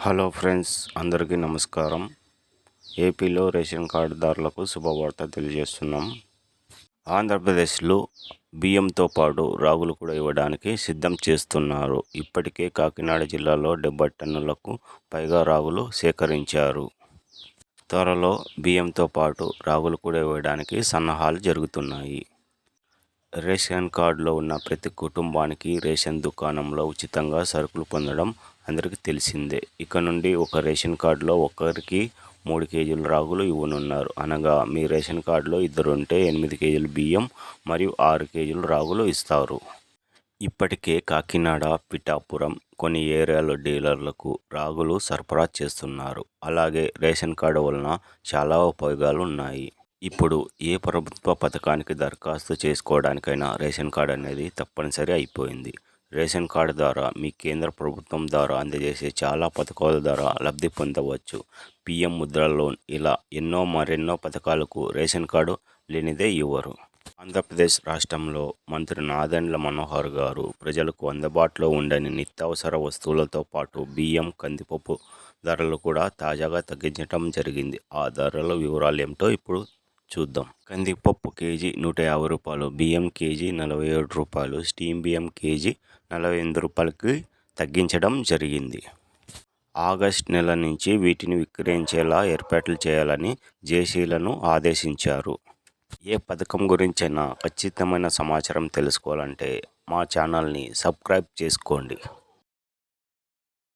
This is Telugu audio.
హలో ఫ్రెండ్స్ అందరికీ నమస్కారం. ఏపీలో రేషన్ కార్డుదారులకు శుభవార్త తెలియజేస్తున్నాం. ఆంధ్రప్రదేశ్లో బియ్యంతో పాటు రాగులు కూడా ఇవ్వడానికి సిద్ధం చేస్తున్నారు. ఇప్పటికే కాకినాడ జిల్లాలో డెబ్బై టన్నులకు పైగా రాగులు సేకరించారు. త్వరలో బియ్యంతో పాటు రాగులు కూడా ఇవ్వడానికి సన్నాహాలు జరుగుతున్నాయి. రేషన్ కార్డులో ఉన్న ప్రతి కుటుంబానికి రేషన్ దుకాణంలో ఉచితంగా సరుకులు పొందడం అందరికీ తెలిసిందే. ఇక నుండి ఒక రేషన్ కార్డులో ఒక్కరికి మూడు కేజీల రాగులు ఇవ్వనున్నారు. అనగా మీ రేషన్ కార్డులో ఇద్దరు ఉంటే ఎనిమిది కేజీలు బియ్యం మరియు ఆరు కేజీలు రాగులు ఇస్తారు. ఇప్పటికే కాకినాడ పిఠాపురం కొన్ని ఏరియాలో డీలర్లకు రాగులు సరఫరా చేస్తున్నారు. అలాగే రేషన్ కార్డు వలన చాలా ఉపయోగాలు ఉన్నాయి ఇప్పుడు ఏ ప్రభుత్వ పథకానికి దరఖాస్తు చేసుకోవడానికైనా రేషన్ కార్డు అనేది తప్పనిసరి అయిపోయింది. రేషన్ కార్డు ద్వారా మీ కేంద్ర ప్రభుత్వం ద్వారా అందజేసే చాలా పథకాల ద్వారా లబ్ధి పొందవచ్చు. పిఎం ముద్ర లోన్ ఇలా ఎన్నో మరెన్నో పథకాలకు రేషన్ కార్డు లేనిదే ఇవ్వరు ఆంధ్రప్రదేశ్ రాష్ట్రంలో మంత్రి నాదెండ్ల మనోహర్ గారు ప్రజలకు అందుబాటులో ఉండని నిత్యావసర వస్తువులతో పాటు బియ్యం కందిపప్పు ధరలు కూడా తాజాగా తగ్గించడం జరిగింది. ఆ ధరల వివరాలు ఏమిటో ఇప్పుడు చూద్దాం. కందిపప్పు కేజీ నూట యాభై రూపాయలు బియ్యం కేజీ నలభై ఏడు రూపాయలు స్టీమ్ బియ్యం కేజీ నలభై ఎనిమిది రూపాయలకి తగ్గించడం జరిగింది. ఆగస్ట్ నెల నుంచి వీటిని విక్రయించేలా ఏర్పాట్లు చేయాలని జేసీలను ఆదేశించారు. ఏ పథకం గురించైనా ఖచ్చితమైన సమాచారం తెలుసుకోవాలంటే మా ఛానల్ని సబ్స్క్రైబ్ చేసుకోండి.